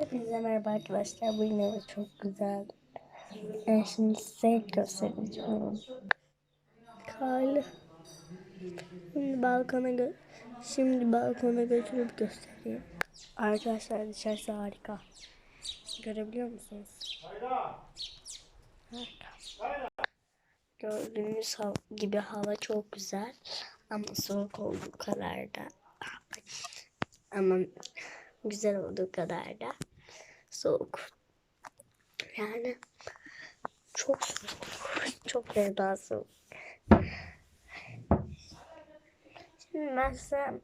Hepinize merhaba arkadaşlar. Bu yine çok güzel. Ben şimdi size göstereceğim. Karlı. Şimdi balkona gö Şimdi balkona götürüp göstereyim. Arkadaşlar dışarısı harika. Görebiliyor musunuz? Harika. Gördüğünüz gibi hava çok güzel. Ama soğuk olduğu kadar da ama güzel olduğu kadar da soğuk. Yani çok soğuk. Çok fena soğuk. Şimdi ben size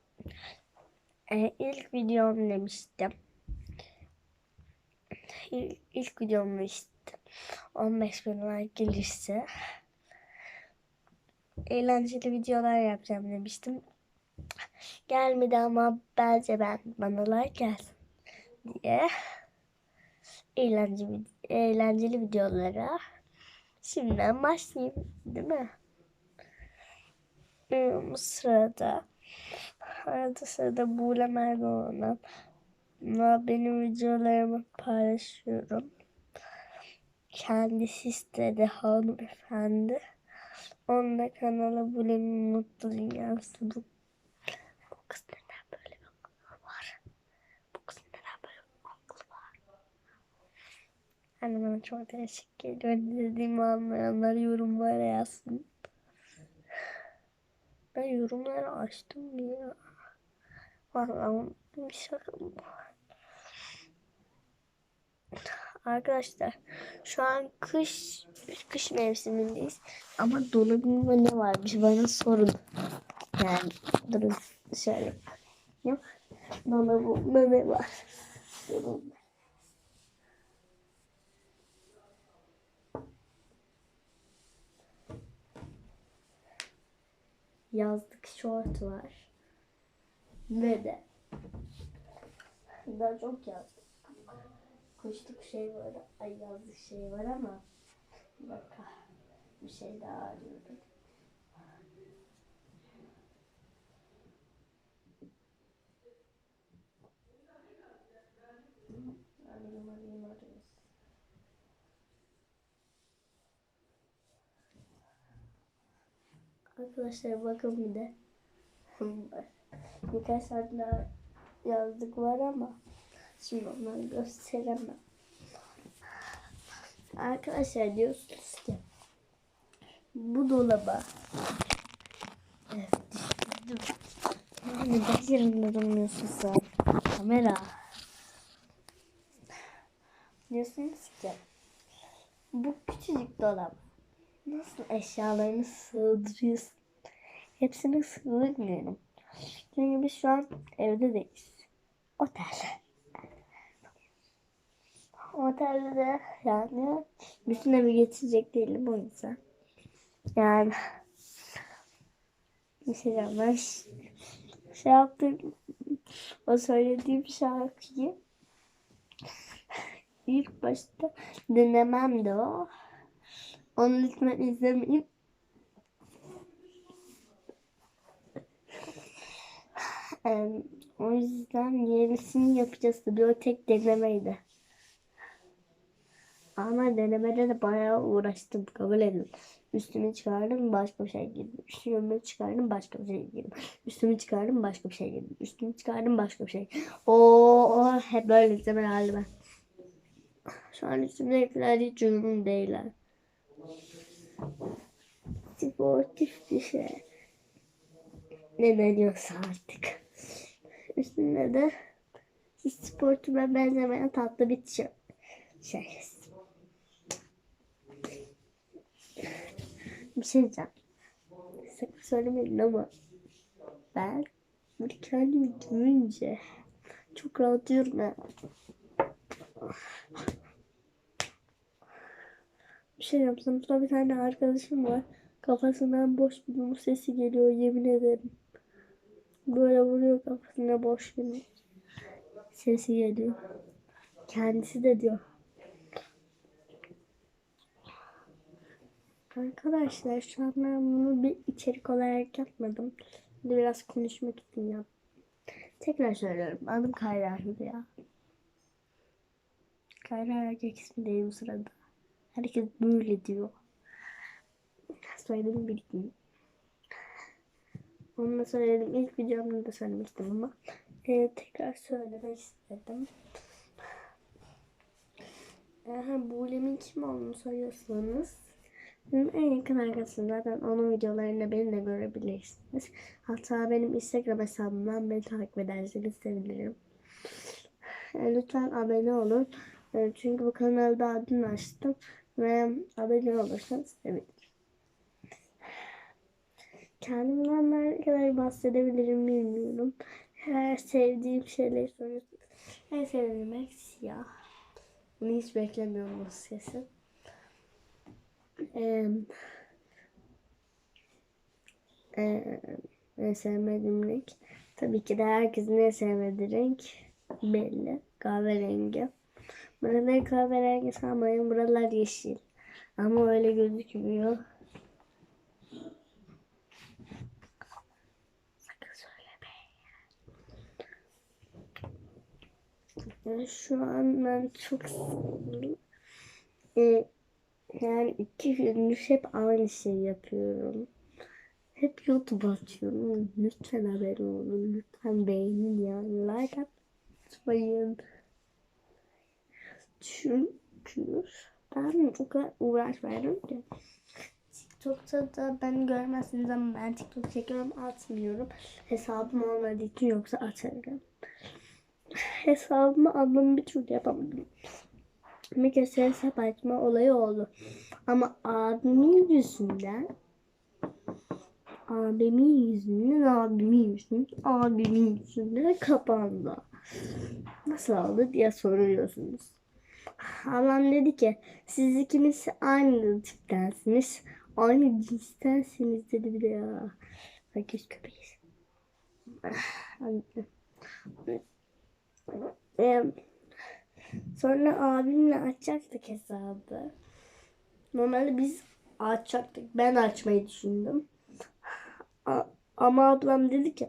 e, ilk videom demiştim. İlk, ilk videomu işte 15 bin like gelirse eğlenceli videolar yapacağım demiştim. Gelmedi ama bence ben bana like gelsin diye eğlenceli, eğlenceli videolara şimdiden başlayayım değil mi? Ee, Bu sırada arada sırada Buğla Merdoğan'a benim videolarımı paylaşıyorum. Kendisi istedi hanımefendi. Onun da kanalı Bule'nin Mutlu Dünyası bu. Bu kız neden böyle bir aklı var? Bu kız neden böyle bir aklı var? Yani bana çok değişik geliyor. Dediğimi anlayanlar yorumlara yazsın. Ben yorumları açtım ya. Vallahi bir şaka mı? Arkadaşlar şu an kış kış mevsimindeyiz ama dolabımda ne varmış bana sorun. Yani durun şöyle. Dolabımda ne var? Durun. Yazlık şort var. Ve de daha çok yazlık. Kışlık şey var, ay yazlık şey var ama bir bir şey daha arıyorum. Arkadaşlar bakın bir de birkaç tane yazdık var ama şimdi onları gösteremem. Arkadaşlar diyorsunuz ki bu dolaba evet, düşürdüm. Yani neden yerinde durmuyorsun sen? Kamera. Diyorsunuz ki bu küçücük dolap nasıl eşyalarını sığdırıyorsun? Hepsini sığdırmıyorum. Çünkü biz şu an evde değiliz. Otel. Otelde de yani bütün evi geçecek değilim o yüzden. Yani bir şey yapmış. Şey yaptım. O söylediğim şarkıyı ilk başta dinlemem de o. Onu lütfen izlemeyin. Em, o yüzden yenisini yapacağız. Bir o tek denemeydi. Ama denemede de bayağı uğraştım kabul edin. Üstümü çıkardım başka bir şey giydim. Üstümü çıkardım başka bir şey giydim. Üstümü çıkardım başka bir şey giydim. Üstümü çıkardım başka bir şey. Oo, hep böyle izleme halde ben. Şu an üstümdekiler hiç uygun değiller. Sportif bir şey. Ne deniyorsa artık. Üstünde de sportuma benzemeyen tatlı bir tişört. Şey. Bir şey diyeceğim. Sakın söylemeyin ama ben böyle kendimi görünce çok rahatlıyorum ya. Bir şey yapsam burada bir tane arkadaşım var. Kafasından boş bir yumruk sesi geliyor yemin ederim. Böyle vuruyor kafasına boş bir sesi geliyor. Kendisi de diyor. Arkadaşlar şu an ben bunu bir içerik olarak yapmadım. Şimdi biraz konuşmak için yaptım. Tekrar söylüyorum. Adım Kayra Hülya. Kayra erkek ismi değil bu sırada. Herkes böyle diyor. Söyledim bildim. Onu da söyledim. İlk videomda da söylemiştim ama e, tekrar söylemek istedim. Eğer Bulem'in kim olduğunu soruyorsanız benim en yakın arkadaşım zaten onun videolarında beni de görebilirsiniz. Hatta benim Instagram hesabımdan beni takip ederseniz sevinirim. E, lütfen abone olun. E, çünkü bu kanalda adını açtım ve abone olursanız sevinirim. Kendimden ne kadar bahsedebilirim bilmiyorum. Her sevdiğim şeyleri soruyorsunuz. En sevdiğim renk siyah. Bunu hiç beklemiyorum bu sesi. Ee, e, en sevmediğim renk. Tabii ki de herkesin en sevmediği renk belli. Kahverengi. Buraları kahverengi sanmayın. Buralar yeşil. Ama öyle gözükmüyor. Şu an ben çok sıkıldım. Ee, yani iki gündür hep aynı şey yapıyorum. Hep YouTube açıyorum. Lütfen haber olun. Lütfen beğenin yani. Like atmayın. Çünkü ben o kadar uğraş ki. TikTok'ta da ben görmezsiniz ama ben TikTok çekiyorum atmıyorum. Hesabım olmadığı için yoksa atarım. Hesabımı ablamın bir türlü yapamadım. Bir kez hesap açma olayı oldu. Ama abimin yüzünden abimin yüzünden abimin yüzünden abimin yüzünden kapandı. Nasıl oldu diye soruyorsunuz. Ablam dedi ki siz ikiniz aynı tiptensiniz. Aynı cinstensiniz dedi bir de ya. Herkes köpeğiz. Ee, Sonra abimle açacaktık hesabı. Normalde biz açacaktık. Ben açmayı düşündüm. A- ama ablam dedi ki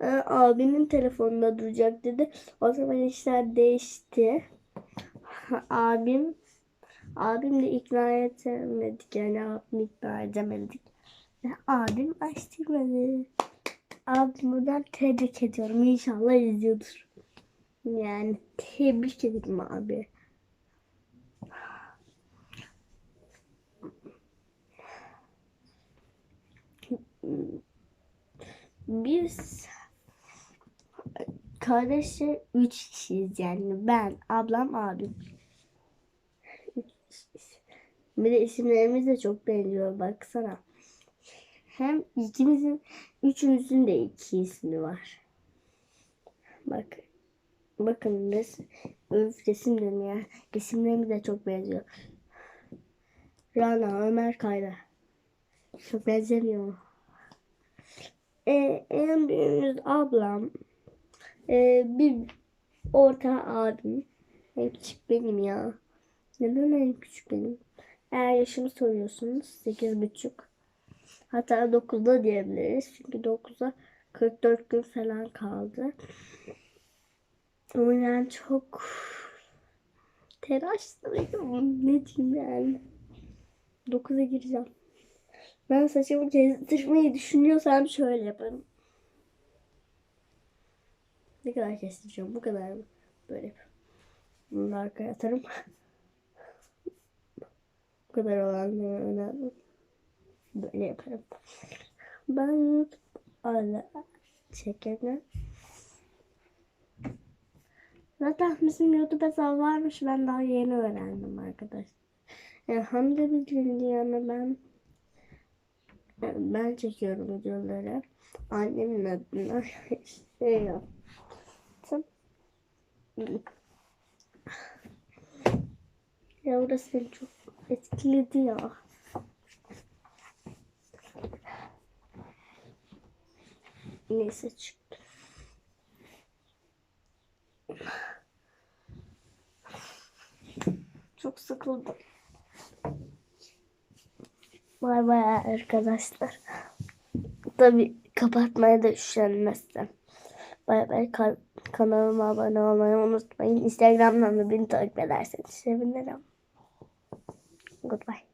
"E, abinin telefonunda duracak dedi. O zaman işler değişti. abim abim de ikna edemedik. Yani abimi ikna edemedik. Abim açtırmadı. Abim buradan tebrik ediyorum. İnşallah izliyordur. Yani tebrik ederim abi. Biz kardeşi üç kişiyiz yani ben, ablam, abim. Bir de isimlerimiz de çok benziyor baksana. Hem ikimizin, üçümüzün de iki ismi var. Bak. Bakın res, öf resim diyorum ya. Resimlerimiz de çok benziyor. Rana, Ömer Kayra. Çok benzemiyor. Ee, en büyüğümüz ablam. Ee, bir orta abim. En küçük benim ya. Neden en küçük benim? Eğer yaşımı soruyorsunuz sekiz buçuk. Hatta 9'da diyebiliriz. Çünkü 9'a 44 gün falan kaldı. O yüzden çok telaşlıyım. Ne diyeyim yani. 9'a gireceğim. Ben saçımı kestirmeyi düşünüyorsam şöyle yaparım. Ne kadar kestireceğim? Bu kadar mı? Böyle yapıyorum. Bunu arkaya atarım. Bu kadar olan önemli. Böyle yaparım. Ben öyle çekerim. Zaten bizim YouTube hesabı varmış. Ben daha yeni öğrendim arkadaşlar. Yani Hamdi Bilgin yani ben ben çekiyorum videoları. Annemin adına şey yaptım. Ya orası beni çok etkiledi ya. Neyse çıktı. Çok sıkıldım. Bay bay arkadaşlar. Tabi kapatmaya da üşenmezsem. Bay bay. Kanalıma abone olmayı unutmayın. Instagram'dan da beni takip ederseniz sevinirim. Goodbye.